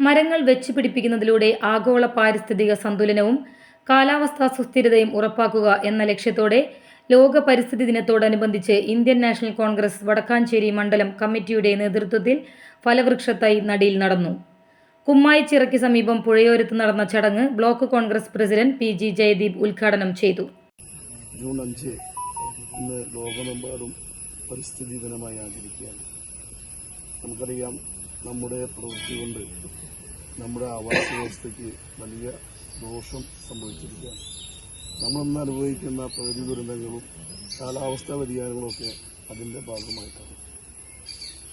മരങ്ങൾ വെച്ച് പിടിപ്പിക്കുന്നതിലൂടെ ആഗോള പാരിസ്ഥിതിക സന്തുലനവും കാലാവസ്ഥാ സുസ്ഥിരതയും ഉറപ്പാക്കുക എന്ന ലക്ഷ്യത്തോടെ ലോക പരിസ്ഥിതി ദിനത്തോടനുബന്ധിച്ച് ഇന്ത്യൻ നാഷണൽ കോൺഗ്രസ് വടക്കാഞ്ചേരി മണ്ഡലം കമ്മിറ്റിയുടെ നേതൃത്വത്തിൽ ഫലവൃക്ഷത്തൈ നടിയിൽ നടന്നു. കുമ്മായിച്ചിറയ്ക്ക് സമീപം പുഴയോരത്ത് നടന്ന ചടങ്ങ് block Congress president P G Jayadeep ഉദ്ഘാടനം ചെയ്തു. ജൂൺ അഞ്ച് ഇന്ന് ലോകമെമ്പാടും പരിസ്ഥിതി ദിനമായി ആചരിക്കുകയാണ്. നമുക്കറിയാം നമ്മുടെ പ്രവൃത്തി കൊണ്ട് നമ്മുടെ ആവാസ വ്യവസ്ഥയ്ക്ക് വലിയ ദോഷം സംഭവിച്ചിരിക്കുകയാണ്. നമ്മളിന്ന് അനുഭവിക്കുന്ന പ്രകൃതി ദുരന്തങ്ങളും കാലാവസ്ഥാ വ്യതിയാനങ്ങളൊക്കെ അതിന്റെ ഭാഗമായിട്ടാണ്.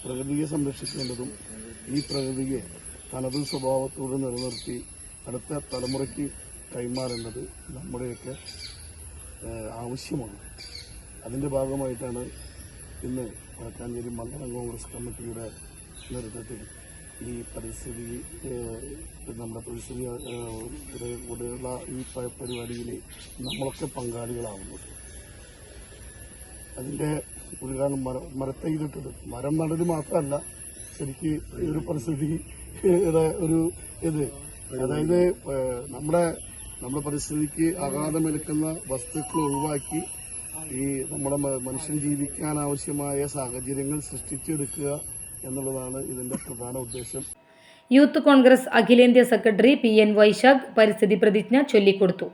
പ്രകൃതിയെ സംരക്ഷിക്കേണ്ടതും ഈ പ്രകൃതിയെ തനത് സ്വഭാവത്തോട് നിലനിർത്തി അടുത്ത തലമുറയ്ക്ക് കൈമാറേണ്ടത് നമ്മുടെയൊക്കെ ആവശ്യമാണ്. അതിന്റെ ഭാഗമായിട്ടാണ് ഇന്ന് വടക്കാഞ്ചേരി മണ്ഡലം കോൺഗ്രസ് കമ്മിറ്റിയുടെ നേതൃത്വത്തിൽ ഈ പരിസ്ഥിതി നമ്മുടെ പരിസ്ഥിതി കൂടെയുള്ള ഈ പരിപാടിയിൽ നമ്മളൊക്കെ പങ്കാളികളാവുന്നത്. അതിന്റെ ഉദ്ഘാടനം മര മരത്തെ ഇതിട്ടത് മരം നടൽ മാത്രമല്ല ശരിക്ക് ഒരു പരിസ്ഥിതി ഒരു ഇത്. അതായത് നമ്മുടെ നമ്മുടെ പരിസ്ഥിതിക്ക് ആഘാതമേൽക്കുന്ന വസ്തുക്കൾ ഒഴിവാക്കി ഈ നമ്മുടെ മനുഷ്യൻ ജീവിക്കാൻ ആവശ്യമായ സാഹചര്യങ്ങൾ സൃഷ്ടിച്ചെടുക്കുക എന്നുള്ളതാണ് ഇതിന്റെ പ്രധാന ഉദ്ദേശം. യൂത്ത് കോൺഗ്രസ് അഖിലേന്ത്യാ സെക്രട്ടറി പി എൻ വൈശാഖ് പരിസ്ഥിതി പ്രതിജ്ഞ ചൊല്ലിക്കൊടുത്തു.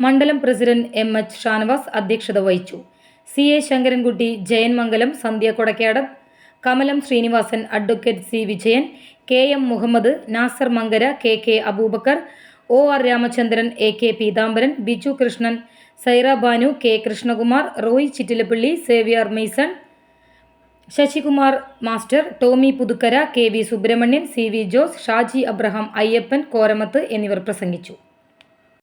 മണ്ഡലം പ്രസിഡന്റ് എം എച്ച് ഷാനവാസ് അധ്യക്ഷത വഹിച്ചു. C A Sankarankutty Jayanmangalam Sandhya Kodakkadam Kamalam Srinivasan advocate C Vijayan K M Muhammad Nasar Mankara K K Aboobacker O R Ramachandran A K Peethambaran Biju Krishnan Saira Banu K Krishnakumar Roy Chittilappally Xavier Mason Sasikumar master Tommy Puthukkara K V Subramanian C V Jose Shaji Abraham Ayyappan Koramath എന്നിവർ പ്രസംഗിച്ചു.